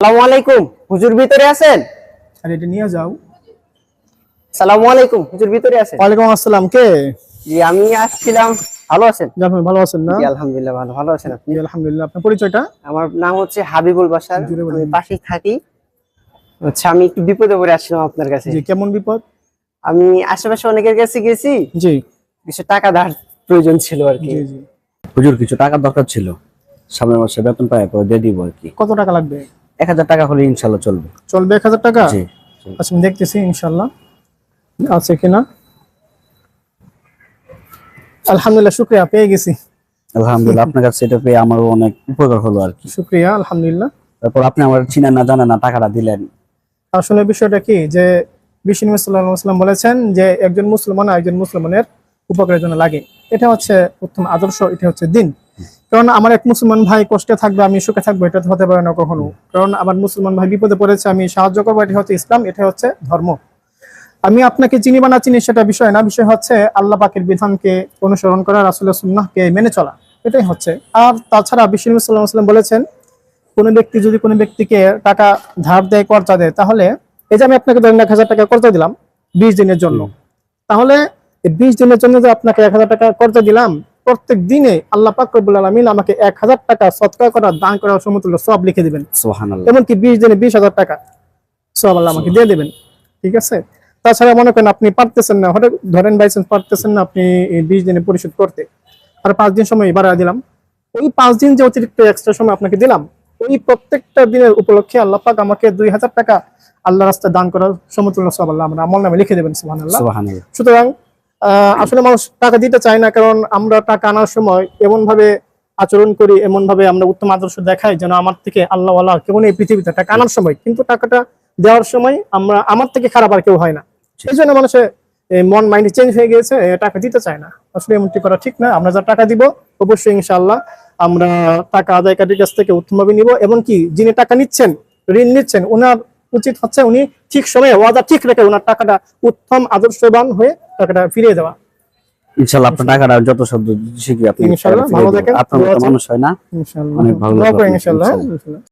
আলাইকুম। হুজুর ভিতরে আছেন? আর এটা নিয়ে যাও। আলাইকুম। হুজুর ভিতরে আছেন? ওয়ালাইকুম আসসালাম কে? জি আমি আসছিলাম। ভালো আছেন? জি, আপনি ভালো আছেন না? জি আলহামদুলিল্লাহ ভালো। ভালো আছেন আপনি? জি, আলহামদুলিল্লাহ। আপনার পরিচয়টা? আমার নাম হচ্ছে হাবিবুল বাসার। আমি পাশেই থাকি। আচ্ছা আমি একটু বিপদে পড়ে আসছিলাম আপনার কাছে। জি কেমন বিপদ? আমি আশেপাশে অনেকের কাছে গেছি। জি। কিছু টাকা ধার প্রয়োজন ছিল আর কি। জি জি। হুজুর কিছু টাকা দরকার ছিল। সামনের মাসে বেতন পায় পরে দিয়ে দিব আর কি। কত টাকা লাগবে? এক হাজার টাকা হলে ইনশাল্লাহ চলবে। চলবে এক হাজার টাকা? জি। আচ্ছা আমি দেখতেছি ইনশাল্লাহ। আছে কিনা? আলহামদুলিল্লাহ শুক্রিয়া পেয়ে গেছি। আলহামদুলিল্লাহ আপনার কাছে এটা পেয়ে আমারও অনেক উপকার হলো আর কি। শুক্রিয়া আলহামদুলিল্লাহ। তারপর আপনি আমার চিনা না জানা না টাকাটা দিলেন। আসলে বিষয়টা কি যে বিষ্ণু সাল্লাম বলেছেন যে একজন মুসলমান একজন মুসলমানের উপকারের জন্য লাগে। এটা হচ্ছে উত্তম আদর্শ এটা হচ্ছে দিন। কারণ আমার এক মুসলমান ভাই কষ্টে থাকবে আমি সুখে থাকব এটা হতে পারে না কখনো। কারণ আমার মুসলমান ভাই বিপদে পড়েছে আমি সাহায্য করব এটা হচ্ছে ইসলাম এটা হচ্ছে ধর্ম। আমি আপনাকে চিনি বা না চিনি সেটা বিষয় না বিষয় হচ্ছে আল্লাহ পাকের বিধানকে অনুসরণ করা রাসুলের সুন্নাহকে মেনে চলা এটাই হচ্ছে। আর তাছাড়া বিষ্ণু সাল্লাহ সাল্লাম বলেছেন কোনো ব্যক্তি যদি কোনো ব্যক্তিকে টাকা ধার দেয় কর্জা দেয় তাহলে এই যে আমি আপনাকে ধরেন এক হাজার টাকা কর্জা দিলাম বিশ দিনের জন্য। তাহলে বিশ দিনের জন্য যে আপনাকে এক হাজার টাকা কর্জা দিলাম প্রত্যেক দিনে আল্লাহ পাক রব্বুল আলমিন আমাকে এক হাজার টাকা সৎকার করা দান করার সমতুল্য সব লিখে দিবেন। এমনকি বিশ দিনে বিশ হাজার টাকা সব আল্লাহ আমাকে দিয়ে দেবেন। ঠিক আছে? তাছাড়া মনে করেন আপনি পারতেছেন না হঠাৎ ধরেন বাইসেন্স পারতেছেন না আপনি বিশ দিনে পরিশোধ করতে। আর পাঁচ দিন সময় বাড়া দিলাম। ওই পাঁচ দিন যে অতিরিক্ত এক্সট্রা সময় আপনাকে দিলাম ওই প্রত্যেকটা দিনের উপলক্ষে আল্লাহ পাক আমাকে দুই হাজার টাকা আল্লাহ রাস্তায় দান করার সমতুল্য সব আল্লাহ আমরা আমল নামে লিখে দেবেন সুহান আল্লাহ সুতরাং আসলে মানুষ টাকা দিতে চায় না, কারণ আমরা টাকা আনার সময় এমন ভাবে আচরণ করি এমন ভাবে আমরা উত্তম আদর্শ দেখাই যেন আমার থেকে আল্লাহ আল্লাহ কেউ নেই পৃথিবীতে। টাকা আনার সময়, কিন্তু টাকাটা দেওয়ার সময় আমরা, আমার থেকে খারাপ আর কেউ হয় না। সেই জন্য মানুষের মন মাইন্ড চেঞ্জ হয়ে গিয়েছে টাকা দিতে চায় না। আসলে এমনটি করা ঠিক না। আমরা যা টাকা দিব, অবশ্যই ইনশাআল্লাহ আমরা টাকা আদায়কারীর কাছ থেকে উত্তমভাবে নিব, এবং কি, যিনি টাকা নিচ্ছেন, ঋণ নিচ্ছেন, ওনার উচিত হচ্ছে উনি ঠিক সময়ে, ওয়াদা ঠিক রেখে ওনার টাকাটা উত্তম, আদর্শবান হয়ে টাকাটা ফিরিয়ে দেওয়া ইনশাল্লাহ আপনার টাকাটা যত শব্দ শিখি আপনি ইনশাআল্লাহ, ভালো থাকেন। আপনার মানুষ হয় না ইনশাআল্লাহ অনেক ভালো ইনশাআল্লাহ ইনশাআল্লাহ। ইনশাআল্লাহ